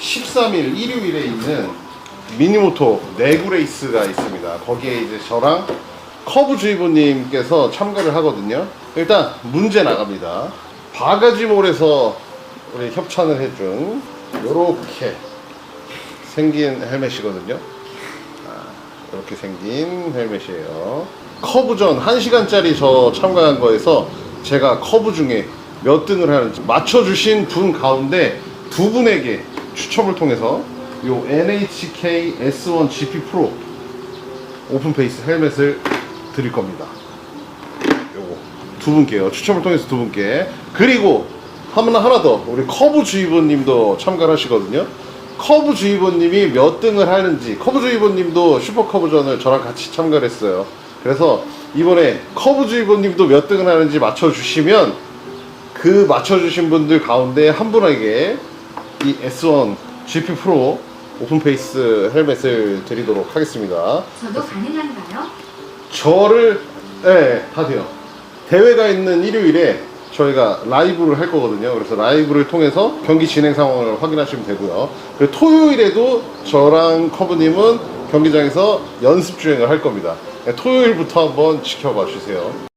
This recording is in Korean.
13일 일요일에 있는 미니모토 내구 레이스가 있습니다. 거기에 이제 저랑 커브 주의보님께서 참가를 하거든요. 일단 문제 나갑니다. 바가지몰에서 우리 협찬을 해준 요렇게 생긴 헬멧이거든요. 아, 이렇게 생긴 헬멧이에요. 커브전 1시간짜리 저 참가한 거에서 제가 커브 중에 몇 등을 하는지 맞춰주신 분 가운데 두 분에게 추첨을 통해서 요 NHK S1 GP 프로 오픈 페이스 헬멧을 드릴 겁니다. 요거 두 분께요. 추첨을 통해서 두 분께. 그리고 하나 하나 더 우리 커브 주의보님도 참가를 하시거든요. 커브 주의보님이 몇 등을 하는지 커브 주의보님도 슈퍼 커브전을 저랑 같이 참가를 했어요. 그래서 이번에 커브 주의보님도 몇 등을 하는지 맞춰주시면 그 맞춰주신 분들 가운데 한 분에게 이 S1 GP 프로 오픈 페이스 헬멧을 드리도록 하겠습니다. 저도 가능한가요? 저를 네, 다 돼요. 대회가 있는 일요일에 저희가 라이브를 할 거거든요. 그래서 라이브를 통해서 경기 진행 상황을 확인하시면 되고요. 그리고 토요일에도 저랑 커브님은 경기장에서 연습 주행을 할 겁니다. 네, 토요일부터 한번 지켜봐 주세요.